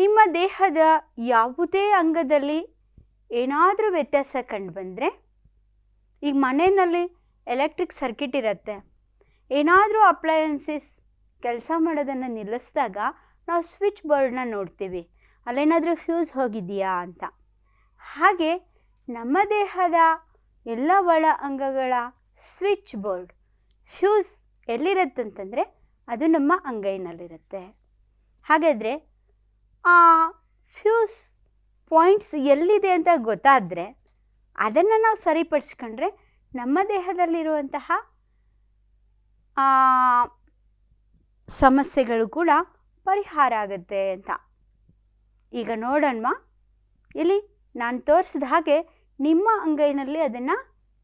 ನಿಮ್ಮ ದೇಹದ ಯಾವುದೇ ಅಂಗದಲ್ಲಿ ಏನಾದರೂ ವ್ಯತ್ಯಾಸ ಕಂಡು ಬಂದರೆ, ಈಗ ಮನೆಯಲ್ಲಿ ಎಲೆಕ್ಟ್ರಿಕ್ ಸರ್ಕಿಟ್ ಇರುತ್ತೆ. ಏನಾದರೂ ಅಪ್ಲಯನ್ಸಸ್ ಕೆಲಸ ಮಾಡೋದನ್ನು ನಿಲ್ಲಿಸಿದಾಗ ನಾವು ಸ್ವಿಚ್ ಬೋರ್ಡ್ನ ನೋಡ್ತೀವಿ. ಅಲ್ಲೇನಾದರೂ ಫ್ಯೂಸ್ ಹೋಗಿದೆಯಾ ಅಂತ. ಹಾಗೆ ನಮ್ಮ ದೇಹದ ಎಲ್ಲ ಒಳ ಅಂಗಗಳ ಸ್ವಿಚ್ ಬೋರ್ಡ್ ಫ್ಯೂಸ್ ಎಲ್ಲಿರುತ್ತಂತಂದರೆ ಅದು ನಮ್ಮ ಅಂಗೈನಲ್ಲಿರುತ್ತೆ. ಹಾಗಾದರೆ ಫ್ಯೂಸ್ ಪಾಯಿಂಟ್ಸ್ ಎಲ್ಲಿದೆ ಅಂತ ಗೊತ್ತಾದರೆ ಅದನ್ನು ನಾವು ಸರಿಪಡಿಸ್ಕೊಂಡ್ರೆ ನಮ್ಮ ದೇಹದಲ್ಲಿರುವಂತಹ ಆ, ಸಮಸ್ಯೆಗಳು ಕೂಡ ಪರಿಹಾರ ಆಗುತ್ತೆ ಅಂತ. ಈಗ ನೋಡೋಣ ಇಲ್ಲಿ ನಾನು ತೋರಿಸಿದ ಹಾಗೆ ನಿಮ್ಮ ಅಂಗೈನಲ್ಲಿ ಅದನ್ನು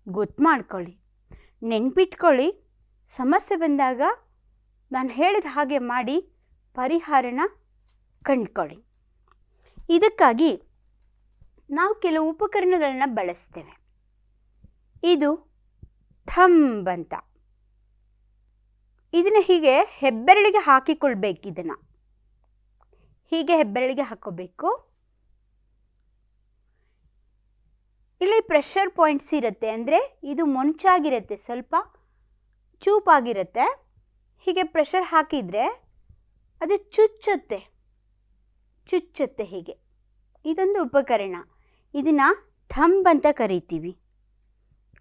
ಗೊತ್ತು ಮಾಡ್ಕೊಳ್ಳಿ. ನೆನ್ಪಿಟ್ಕೊಳ್ಳಿ ಸಮಸ್ಯೆ ಬಂದಾಗ ನಾನು ಹೇಳಿದ ಹಾಗೆ ಮಾಡಿ ಪರಿಹಾರನ ಕಂಡ್ಕೊಳ್ಳಿ. ಇದಕ್ಕಾಗಿ ನಾವು ಕೆಲವು ಉಪಕರಣಗಳನ್ನು ಬಳಸ್ತೇವೆ. ಇದು ಥಂಬ್ ಅಂತ. ಇದನ್ನ ಹೀಗೆ ಹೆಬ್ಬೆರಳಿಗೆ ಹಾಕಿಕೊಳ್ಬೇಕು ಇದನ್ನು. ಹೀಗೆ ಹೆಬ್ಬೆರಳಿಗೆ ಹಾಕೋಬೇಕು. ಇಲ್ಲಿ ಪ್ರೆಷರ್ ಪಾಯಿಂಟ್ಸ್ ಇರುತ್ತೆ ಅಂದರೆ ಇದು ಮೊಂಚಾಗಿರುತ್ತೆ, ಸ್ವಲ್ಪ ಚೂಪಾಗಿರುತ್ತೆ. ಹೀಗೆ ಪ್ರೆಷರ್ ಹಾಕಿದರೆ ಅದು ಚುಚ್ಚುತ್ತೆ. ಚುಚ್ಚುತ್ತೆ ಹೀಗೆ. ಇದೊಂದು ಉಪಕರಣ. ಇದನ್ನು ಥಂಬ್ ಅಂತ ಕರಿತೀವಿ.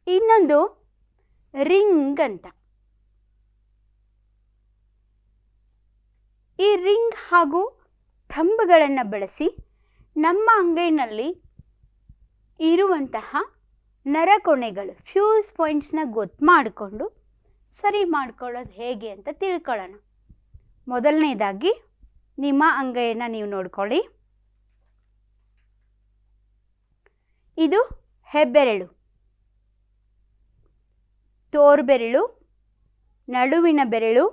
ಇನ್ನೊಂದು ರಿಂಗ್ ಅಂತ. ಈ ರಿಂಗ್ ಹಾಗೂ ಥಂಬ್ಗಳನ್ನು ಬಳಸಿ ನಮ್ಮ ಅಂಗೈನಲ್ಲಿ ಇರುವಂತಹ ನರಕೊಣೆಗಳು ಫ್ಯೂಸ್ ಪಾಯಿಂಟ್ಸ್ನ ಗೊತ್ತು ಮಾಡಿಕೊಂಡು ಸರಿ ಮಾಡ್ಕೊಳ್ಳೋದು ಹೇಗೆ ಅಂತ ತಿಳ್ಕೊಳ್ಳೋಣ. ಮೊದಲನೇದಾಗಿ ನಿಮ್ಮ ಅಂಗೈಯನ್ನು ನೀವು ನೋಡ್ಕೊಳ್ಳಿ. ಇದು ಹೆಬ್ಬೆರಳು. ತೋರ್ಬೆರಳು, ನಡುವಿನ ಬೆರಳು,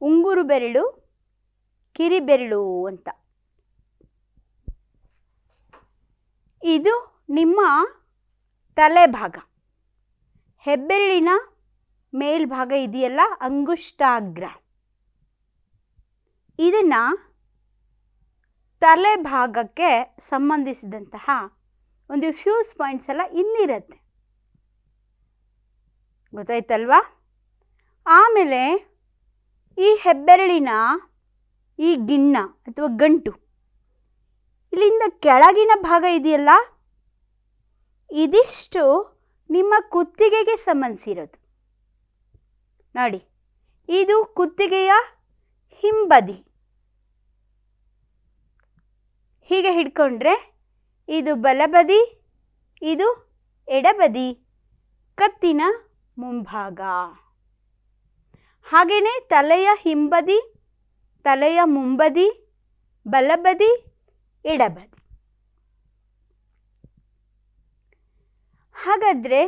ಉಂಗುರು ಬೆರಳು ಕಿರಿಬೆರಳು ಅಂತ. ಇದು ನಿಮ್ಮ ತಲೆ ಭಾಗ ಹೆಬ್ಬೆರಳಿನ ಮೇಲ್ಭಾಗ ಇದೆಯಲ್ಲ, ಅಂಗುಷ್ಟಾಗ್ರ. ಇದನ್ನು ತಲೆ ಭಾಗಕ್ಕೆ ಸಂಬಂಧಿಸಿದಂತಹ ಒಂದು ಫ್ಯೂಸ್ ಪಾಯಿಂಟ್ಸ್ ಎಲ್ಲ ಇನ್ನಿರುತ್ತೆ. ಗೊತ್ತಾಯ್ತಲ್ವಾ? ಆಮೇಲೆ ಈ ಹೆಬ್ಬೆರಳಿನ ಈ ಗಿಣ್ಣ ಅಥವಾ ಗಂಟು, ಇಲ್ಲಿಂದ ಕೆಳಗಿನ ಭಾಗ ಇದೆಯಲ್ಲ? ಇದಿಷ್ಟು ನಿಮ್ಮ ಕುತ್ತಿಗೆಗೆ ಸಂಬಂಧಿಸಿರೋದು. ನೋಡಿ, ಇದು ಕುತ್ತಿಗೆಯ ಹಿಂಬದಿ. ಹೀಗೆ ಹಿಡ್ಕೊಂಡ್ರೆ ಇದು ಬಲಬದಿ, ಇದು ಎಡಬದಿ, ಕತ್ತಿನ ಮುಂಭಾಗ. ಹಾಗೆಯೇ ತಲೆಯ ಹಿಂಬದಿ, ತಲೆಯ ಮುಂಬದಿ, ಬಲಬದಿ, ಎಡಬದಿ. ಹಾಗಾದರೆ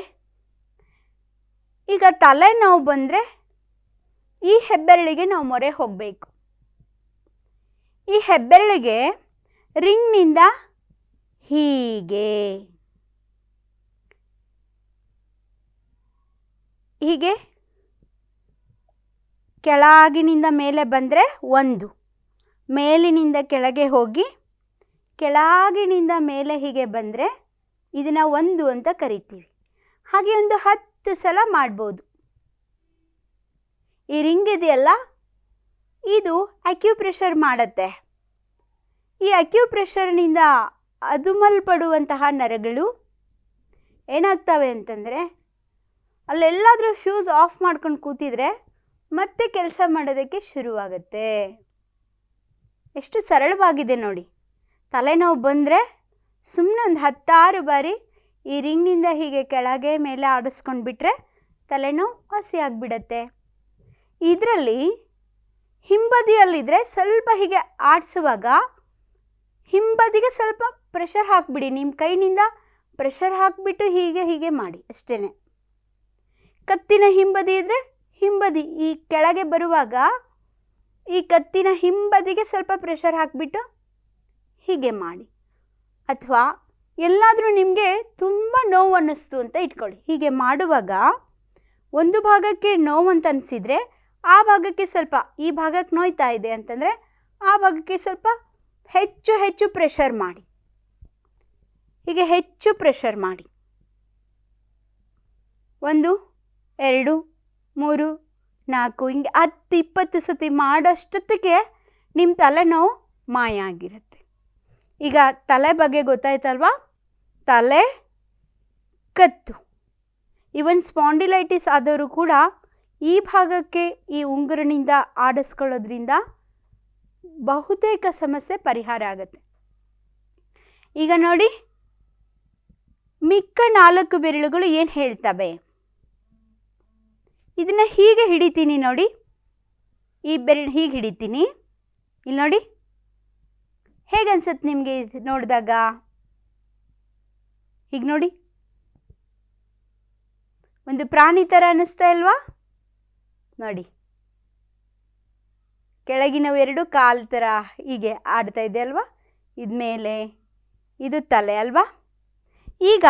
ಈಗ ತಲೆನೋವು ಬಂದರೆ ಈ ಹೆಬ್ಬೆರಳಿಗೆ ನಾವು ಮೊರೆ ಹೋಗಬೇಕು. ಈ ಹೆಬ್ಬೆರಳಿಗೆ ರಿಂಗ್ನಿಂದ ಹೀಗೆ. ಹೀಗೆ ಕೆಳಗಿನಿಂದ ಮೇಲೆ ಬಂದರೆ ಒಂದು, ಮೇಲಿನಿಂದ ಕೆಳಗೆ ಹೋಗಿ ಕೆಳಗಿನಿಂದ ಮೇಲೆ ಹೀಗೆ ಬಂದರೆ ಇದನ್ನು ಒಂದು ಅಂತ ಕರಿತೀವಿ. ಹಾಗೆ ಒಂದು ಹತ್ತು ಸಲ ಮಾಡ್ಬೋದು. ಈ ರಿಂಗ್ ಇದೆಯಲ್ಲ, ಇದು ಅಕ್ಯುಪ್ರೆಷರ್ ಮಾಡುತ್ತೆ. ಈ ಅಕ್ಯುಪ್ರೆಷರ್ನಿಂದ ಅದುಮಲ್ಪಡುವಂತಹ ನರಗಳು ಏನಾಗ್ತವೆ ಅಂತಂದರೆ ಅಲ್ಲೆಲ್ಲಾದರೂ ಫ್ಯೂಸ್ ಆಫ್ ಮಾಡ್ಕೊಂಡು ಕೂತಿದ್ರೆ ಮತ್ತೆ ಕೆಲಸ ಮಾಡೋದಕ್ಕೆ ಶುರುವಾಗುತ್ತೆ. ಎಷ್ಟು ಸರಳವಾಗಿದೆ ನೋಡಿ. ತಲೆನೋವು ಬಂದರೆ ಸುಮ್ಮನೆ ಒಂದು ಹತ್ತಾರು ಬಾರಿ ಈ ರಿಂಗ್ನಿಂದ ಹೀಗೆ ಕೆಳಗೆ ಮೇಲೆ ಆಡಿಸ್ಕೊಂಡು ಬಿಟ್ಟರೆ ತಲೆನೋವು ವಾಸಿ ಇದರಲ್ಲಿ ಹಿಂಬದಿಯಲ್ಲಿದ್ದರೆ ಸ್ವಲ್ಪ ಹೀಗೆ ಆಡಿಸುವಾಗ ಹಿಂಬದಿಗೆ ಸ್ವಲ್ಪ ಪ್ರೆಷರ್ ಹಾಕಿಬಿಡಿ. ನಿಮ್ಮ ಕೈನಿಂದ ಪ್ರೆಷರ್ ಹಾಕಿಬಿಟ್ಟು ಹೀಗೆ ಹೀಗೆ ಮಾಡಿ ಅಷ್ಟೇ ಕತ್ತಿನ ಹಿಂಬದಿ ಇದ್ದರೆ ಹಿಂಬದಿ. ಈ ಕೆಳಗೆ ಬರುವಾಗ ಈ ಕತ್ತಿನ ಹಿಂಬದಿಗೆ ಸ್ವಲ್ಪ ಪ್ರೆಷರ್ ಹಾಕಿಬಿಟ್ಟು ಹೀಗೆ ಮಾಡಿ. ಅಥವಾ ಎಲ್ಲಾದರೂ ನಿಮಗೆ ತುಂಬ ನೋವು ಅನ್ನಿಸ್ತು ಅಂತ ಇಟ್ಕೊಳ್ಳಿ. ಹೀಗೆ ಮಾಡುವಾಗ ಒಂದು ಭಾಗಕ್ಕೆ ನೋವು ಅಂತ ಅನಿಸಿದರೆ ಆ ಭಾಗಕ್ಕೆ ಸ್ವಲ್ಪ ಈ ಭಾಗಕ್ಕೆ ನೋಯ್ತಾ ಇದೆ ಅಂತಂದರೆ ಆ ಭಾಗಕ್ಕೆ ಸ್ವಲ್ಪ ಹೆಚ್ಚು ಹೆಚ್ಚು ಪ್ರೆಷರ್ ಮಾಡಿ. ಹೀಗೆ ಹೆಚ್ಚು ಪ್ರೆಷರ್ ಮಾಡಿ. ಒಂದು, ಎರಡು, ಮೂರು, ನಾಲ್ಕು, ಹಿಂಗೆ ಹತ್ತು, ಇಪ್ಪತ್ತು ಸತಿ ಮಾಡೋಷ್ಟೊತ್ತಿಗೆ ನಿಮ್ಮ ತಲೆನೋವು ಮಾಯ ಆಗಿರುತ್ತೆ ಈಗ ತಲೆ ಬಗ್ಗೆ ಗೊತ್ತಾಯ್ತಲ್ವಾ? ತಲೆ ಕತ್ತು. ಇವನ್ ಸ್ಪಾಂಡಿಲೈಟಿಸ್ ಆದವರು ಕೂಡ ಈ ಭಾಗಕ್ಕೆ ಈ ಉಂಗುರನಿಂದ ಆಡಿಸ್ಕೊಳ್ಳೋದ್ರಿಂದ ಬಹುತೇಕ ಸಮಸ್ಯೆ ಪರಿಹಾರ ಆಗುತ್ತೆ. ಈಗ ನೋಡಿ, ಮಿಕ್ಕ ನಾಲ್ಕು ಬೆರಳುಗಳು ಏನು ಹೇಳ್ತವೆ? ಇದನ್ನು ಹೀಗೆ ಹಿಡಿತೀನಿ ನೋಡಿ. ಈ ಬೆರಳು ಹೀಗೆ ಹಿಡಿತೀನಿ. ಇಲ್ಲಿ ನೋಡಿ ಹೇಗೆ ಅನ್ಸುತ್ತೆ ನಿಮಗೆ ನೋಡಿದಾಗ? ಹೀಗೆ ನೋಡಿ. ಒಂದು ಪ್ರಾಣಿ ಥರ ಅನ್ನಿಸ್ತಾ ಇಲ್ವಾ? ನೋಡಿ. ಕೆಳಗಿನವು ಎರಡು ಕಾಲು ಥರ ಹೀಗೆ ಆಡ್ತಾ ಇದೆ ಅಲ್ವಾ? ಇದ್ಮೇಲೆ ಇದು ತಲೆ ಅಲ್ವಾ? ಈಗ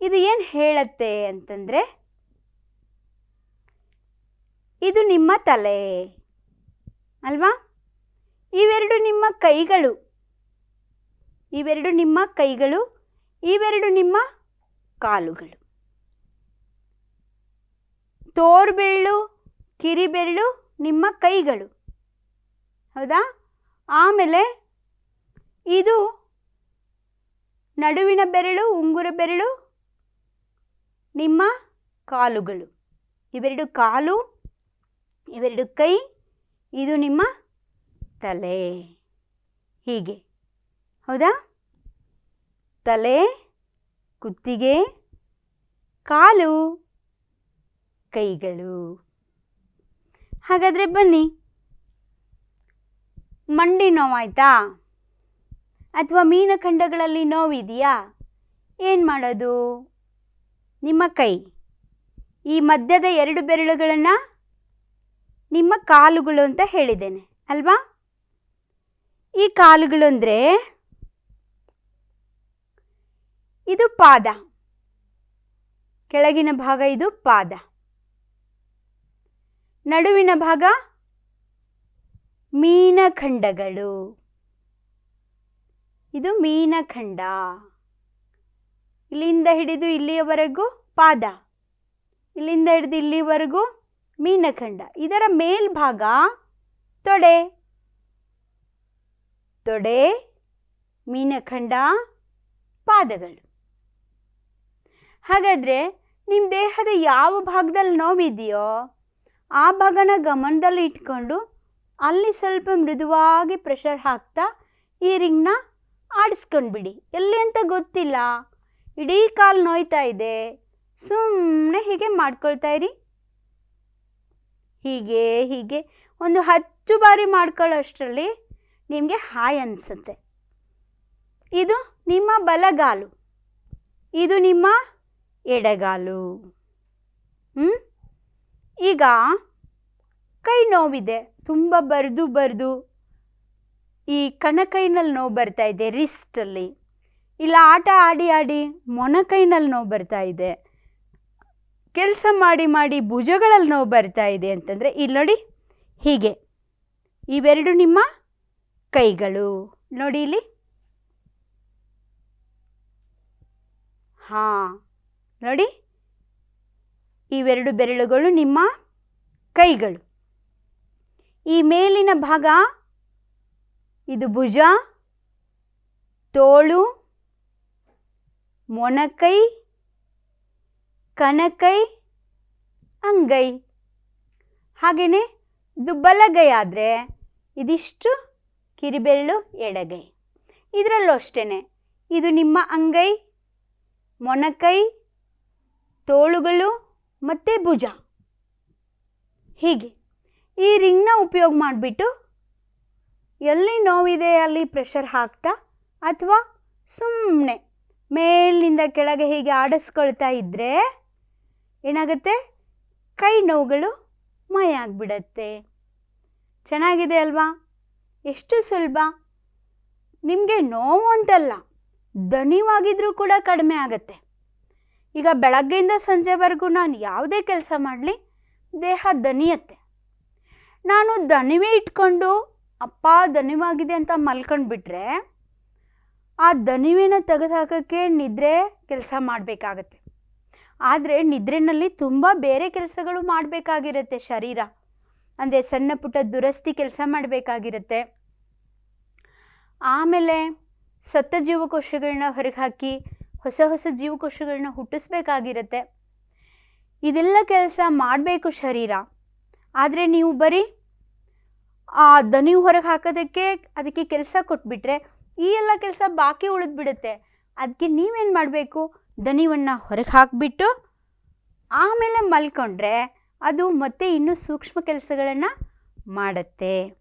ಇದು ಏನು ಹೇಳತ್ತೆ ಅಂತಂದರೆ ಇದು ನಿಮ್ಮ ತಲೆ ಅಲ್ವಾ? ಇವೆರಡು ನಿಮ್ಮ ಕೈಗಳು. ಇವೆರಡು ನಿಮ್ಮ ಕೈಗಳು, ಇವೆರಡು ನಿಮ್ಮ ಕಾಲುಗಳು. ತೋರ್ಬೆರಳು ಕಿರಿಬೆರಳು ನಿಮ್ಮ ಕೈಗಳು. ಹೌದಾ? ಆಮೇಲೆ ಇದು ನಡುವಿನ ಬೆರಳು, ಉಂಗುರ ಬೆರಳು, ನಿಮ್ಮ ಕಾಲುಗಳು. ಇವೆರಡು ಕಾಲು, ಇವೆರಡು ಕೈ, ಇದು ನಿಮ್ಮ ತಲೆ. ಹೀಗೆ. ಹೌದಾ? ತಲೆ, ಕುತ್ತಿಗೆ, ಕಾಲು, ಕೈಗಳು. ಹಾಗಾದರೆ ಬನ್ನಿ. ಮಂಡಿ ನೋವಾಯ್ತಾ? ಅಥವಾ ಮೀನಖಂಡಗಳಲ್ಲಿ ನೋವಿದೆಯಾ? ಏನು ಮಾಡೋದು? ನಿಮ್ಮ ಕೈ. ಈ ಮಧ್ಯದ ಎರಡು ಬೆರಳುಗಳನ್ನು ನಿಮ್ಮ ಕಾಲುಗಳು ಅಂತ ಹೇಳಿದ್ದೇನೆ, ಅಲ್ವಾ? ಈ ಕಾಲುಗಳು ಅಂದರೆ ಇದು ಪಾದ. ಕೆಳಗಿನ ಭಾಗ ಇದು ಪಾದ. ನಡುವಿನ ಭಾಗ ಮೀನಖಂಡಗಳು. ಇದು ಮೀನಖಂಡ. ಇಲ್ಲಿಂದ ಹಿಡಿದು ಇಲ್ಲಿಯವರೆಗೂ ಪಾದ. ಇಲ್ಲಿಂದ ಹಿಡಿದು ಇಲ್ಲಿವರೆಗೂ ಮೀನಖಂಡ. ಇದರ ಮೇಲ್ಭಾಗ ತೊಡೆ. ತೊಡೆ, ಮೀನಖಂಡ, ಪಾದಗಳು. ಹಾಗಾದರೆ ನಿಮ್ಮ ದೇಹದ ಯಾವ ಭಾಗದಲ್ಲಿ ನೋವಿದೆಯೋ ಆ ಭಾಗನ ಗಮನದಲ್ಲಿ ಇಟ್ಕೊಂಡು ಅಲ್ಲಿ ಸ್ವಲ್ಪ ಮೃದುವಾಗಿ ಪ್ರೆಷರ್ ಹಾಕ್ತಾ ಈ ರಿಂಗ್ನ ಆಡಿಸ್ಕೊಂಡ್ಬಿಡಿ ಎಲ್ಲಿ ಅಂತ ಗೊತ್ತಿಲ್ಲ. ಇಡೀ ಕಾಲು ನೋಯ್ತಾ ಇದೆ. ಸುಮ್ಮನೆ ಹೀಗೆ ಮಾಡ್ಕೊಳ್ತಾ ಇರಿ. ಹೀಗೆ ಹೀಗೆ ಒಂದು ಹತ್ತು ಬಾರಿ ಮಾಡ್ಕೊಳ್ಳೋಷ್ಟರಲ್ಲಿ ನಿಮಗೆ ಹಾಯ್ ಅನಿಸುತ್ತೆ. ಇದು ನಿಮ್ಮ ಬಲಗಾಲು. ಇದು ನಿಮ್ಮ ಎಡಗಾಲು. ಹ್ಞೂ ಈಗ ಕೈ ನೋವಿದೆ, ತುಂಬ ಬರೆದು ಬರೆದು ಈ ಕಣಕೈನಲ್ಲಿ ನೋವು ಬರ್ತಾ ಇದೆ ರಿಸ್ಟಲ್ಲಿ ಇಲ್ಲ, ಆಟ ಆಡಿ ಆಡಿ ಮೊಣಕೈನಲ್ಲಿ ನೋವು ಬರ್ತಾ ಇದೆ. ಕೆಲಸ ಮಾಡಿ ಮಾಡಿ ಭುಜಗಳಲ್ಲಿ ನೋವು ಬರ್ತಾ ಇದೆ ಅಂತಂದರೆ, ಇಲ್ಲಿ ನೋಡಿ, ಹೀಗೆ. ಇವೆರಡು ನಿಮ್ಮ ಕೈಗಳು. ನೋಡಿ ಇಲ್ಲಿ. ಹಾಂ. ನೋಡಿ. ಇವೆರಡು ಬೆರಳುಗಳು ನಿಮ್ಮ ಕೈಗಳು. ಈ ಮೇಲಿನ ಭಾಗ ಇದು ಭುಜ, ತೋಳು, ಮೊಣಕೈ ಕನಕೈ ಅಂಗೈ. ಹಾಗೆಯೇ ಇದು ಬಲಗೈ ಆದರೆ ಇದಿಷ್ಟು ಕಿರಿಬೆರಳು ಎಡಗೈ. ಇದರಲ್ಲೂ ಅಷ್ಟೇ ಇದು ನಿಮ್ಮ ಅಂಗೈ, ಮೊಣಕೈ, ತೋಳುಗಳು ಮತ್ತು ಭುಜ. ಹೀಗೆ ಈ ರಿಂಗ್ನ ಉಪಯೋಗ ಮಾಡಿಬಿಟ್ಟು ಎಲ್ಲಿ ನೋವಿದೆ ಅಲ್ಲಿ ಪ್ರೆಷರ್ ಹಾಕ್ತಾ ಅಥವಾ ಸುಮ್ಮನೆ ಮೇಲಿನಿಂದ ಕೆಳಗೆ ಹೀಗೆ ಆಡಿಸ್ಕೊಳ್ತಾ ಇದ್ದರೆ ಏನಾಗುತ್ತೆ? ಕೈ ನೋವುಗಳು ಮಾಯ ಆಗಿಬಿಡತ್ತೆ. ಚೆನ್ನಾಗಿದೆ ಅಲ್ವಾ? ಎಷ್ಟು ಸುಲಭ. ನಿಮಗೆ ನೋವು ಅಂತಲ್ಲ, ದಣಿವಾಗಿದ್ರೂ ಕೂಡ ಕಡಿಮೆ ಆಗುತ್ತೆ. ಈಗ ಬೆಳಗ್ಗೆಯಿಂದ ಸಂಜೆವರೆಗೂ ನಾನು ಯಾವುದೇ ಕೆಲಸ ಮಾಡಲಿ, ದೇಹ ದಣಿಯತ್ತೆ. ನಾನು ದಣಿವೆ ಇಟ್ಕೊಂಡು, ಅಪ್ಪ ದಣಿವಾಗಿದೆ ಅಂತ ಮಲ್ಕೊಂಡ್ಬಿಟ್ರೆ, ಆ ದಣಿವಿನ ತೆಗೆದುಹಾಕೋಕ್ಕೆ ನಿದ್ರೆ ಕೆಲಸ ಮಾಡಬೇಕಾಗತ್ತೆ. ಆದರೆ ನಿದ್ರೆನಲ್ಲಿ ತುಂಬ ಬೇರೆ ಕೆಲಸಗಳು ಮಾಡಬೇಕಾಗಿರುತ್ತೆ ಶರೀರ. ಅಂದರೆ ಸಣ್ಣ ಪುಟ್ಟ ದುರಸ್ತಿ ಕೆಲಸ ಮಾಡಬೇಕಾಗಿರುತ್ತೆ. ಆಮೇಲೆ ಸತ್ತ ಜೀವಕೋಶಗಳನ್ನ ಹೊರಗೆ ಹಾಕಿ ಹೊಸ ಹೊಸ ಜೀವಕೋಶಗಳನ್ನ ಹುಟ್ಟಿಸ್ಬೇಕಾಗಿರುತ್ತೆ. ಇದೆಲ್ಲ ಕೆಲಸ ಮಾಡಬೇಕು ಶರೀರ. ಆದರೆ ನೀವು ಬರೀ ಆ ದನಿ ಹೊರಗೆ ಹಾಕೋದಕ್ಕೆ ಅದಕ್ಕೆ ಕೆಲಸ ಕೊಟ್ಬಿಟ್ರೆ ಈ ಎಲ್ಲ ಕೆಲಸ ಬಾಕಿ ಉಳಿದ್ಬಿಡುತ್ತೆ. ಅದಕ್ಕೆ ನೀವೇನು ಮಾಡಬೇಕು? ದನಿವನ್ನು ಹೊರಗೆ ಹಾಕಿಬಿಟ್ಟು ಆಮೇಲೆ ಮಲ್ಕೊಂಡ್ರೆ ಅದು ಮತ್ತೆ ಇನ್ನೂ ಸೂಕ್ಷ್ಮ ಕೆಲಸಗಳನ್ನು ಮಾಡುತ್ತೆ.